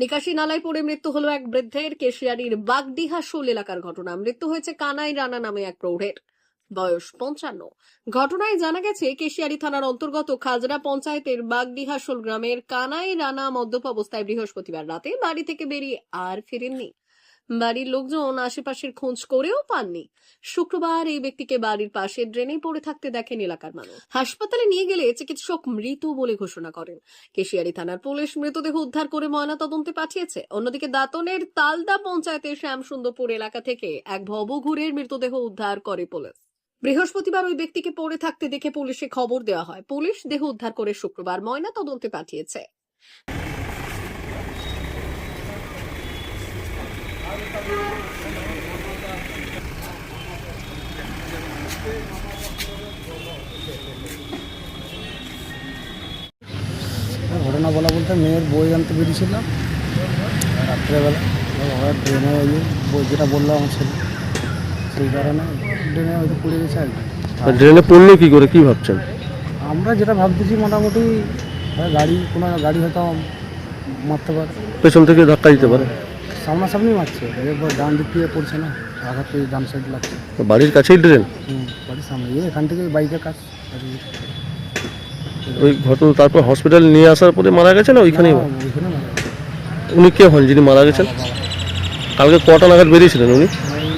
নিকাশি নালায় পড়ে মৃত্যু হলো এক বৃদ্ধের কেশিয়ারির বাগডিহা শোল এলাকার ঘটনা। মৃত্যু হয়েছে কানাই রানা নামে এক প্রৌঢ়ের। বয়স পঞ্চান্ন। ঘটনায় জানা গেছে, কেশিয়ারি থানার অন্তর্গত খাজরা পঞ্চায়েতের বাগডিহাসোল গ্রামের কানাই রানা মদ্যপ অবস্থায় বৃহস্পতিবার রাতে বাড়ি থেকে বেরিয়ে আর ফিরেননি। বাড়ির লোকজন আশেপাশের খোঁজ করেও পাননি। শুক্রবার এই ব্যক্তিকে বাড়ির পাশে ড্রেনে পড়ে থাকতে দেখেন এলাকার মানুষ। হাসপাতালে নিয়ে গেলে চিকিৎসক মৃত বলে ঘোষণা করেন। কেশিয়ারি থানার পুলিশ মৃতদেহ উদ্ধার করে ময়নাতদন্তে পাঠিয়েছে। অন্যদিকে দাতনের তালদা পঞ্চায়েতের শ্যামসুন্দরপুর এলাকা থেকে এক ভবঘুরের মৃতদেহ উদ্ধার করে পুলিশ। বৃহস্পতিবার ওই ব্যক্তিকে পড়ে থাকতে দেখে পুলিশে খবর দেওয়া হয়। পুলিশ দেহ উদ্ধার করে শুক্রবার ময়না তদন্তে পাঠিয়েছে। ঘটনা বলা বলতে মেয়ের বই আনতে বেরিয়েছিলাম রাত্রেবেলা হঠাৎ ড্রেনে ওই বই যেটা বলল আমার ছেলে সেই কারণে ড্রেনে হয়তো পড়ে গেছে আর কি। আর ড্রেনে পড়ল কি করে কি ভাবছেন? আমরা যেটা ভাবতেছি মোটামুটি হ্যাঁ, গাড়ি কোনো গাড়ি হয়তো মারতে পারে। পেছন থেকে ধাক্কা দিতে পারে। সামনাসামনি মারছে এরপর ডান দিক দিয়ে পড়ছে না। আঘাত ডান সাইড লাগছে। বাড়ির কাছেই ড্রেন? হুম বাড়ির সামনে। এই এখান থেকে বাইকের কাজ। ওই ঘটনা তারপর হসপিটালে নিয়ে আসার পরে মারা গেছে না ওইখানেই? ওইখানে মারা গেছে। উনি কে হন যিনি মারা গেছেন? কালকে কটা নাগাদ বেরিয়েছিলেন উনি? ওই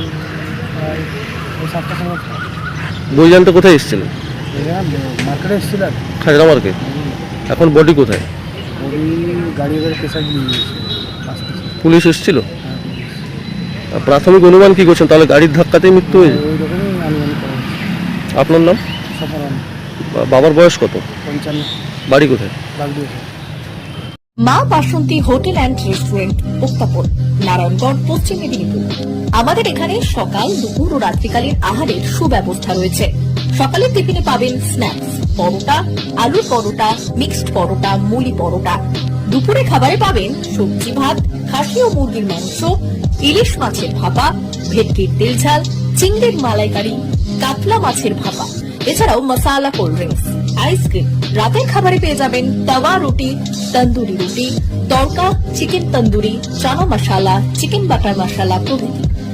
ওই সাতটার সময় বই জানতে কোথায় এসেছিলেন এখানে মার্কেটে এসেছিল আর কি। খাজরা মার্কেট এখন বডি কোথায়? ওই গাড়ি করে প্রেশার দিয়ে দিয়েছে আসতেছে পুলিশ এসেছিল। আর প্রাথমিক অনুমান কি করছেন? তাহলে গাড়ির ধাক্কাতেই মৃত্যু হয়েছে হচ্ছে আপনার নাম? বাবার বয়স কত? বাড়ি কোথায়? Maa Basanti hotel and restaurant উত্তাপন Narayangarh Paschim Medinipur. আমাদের এখানে সকাল দুপুর ও রাত্রিকালীন আহারের সুব্যবস্থা রয়েছে। সকালের টিফিনে পাবেন স্ন্যাক্স পরোটা আলুর পরোটা মিক্সড পরোটা মুলি পরোটা। দুপুরে খাবারে পাবেন সবজি ভাত, খাসি ও মুরগির মাংস, ইলিশ মাছের ভাপা, ভেটকির তেল ঝাল, চিংড়ির মালাইকারি, কাতলা মাছের ভাপা। এছাড়াও মশালা কোল্ড ড্রিঙ্কস, আইসক্রিম। রাতের খাবারে পেয়ে যাবেন তাওয়া রুটি, তন্দুরি রুটি, tadka, chicken tandoori, chana masala, chicken butter masala প্রভৃতি।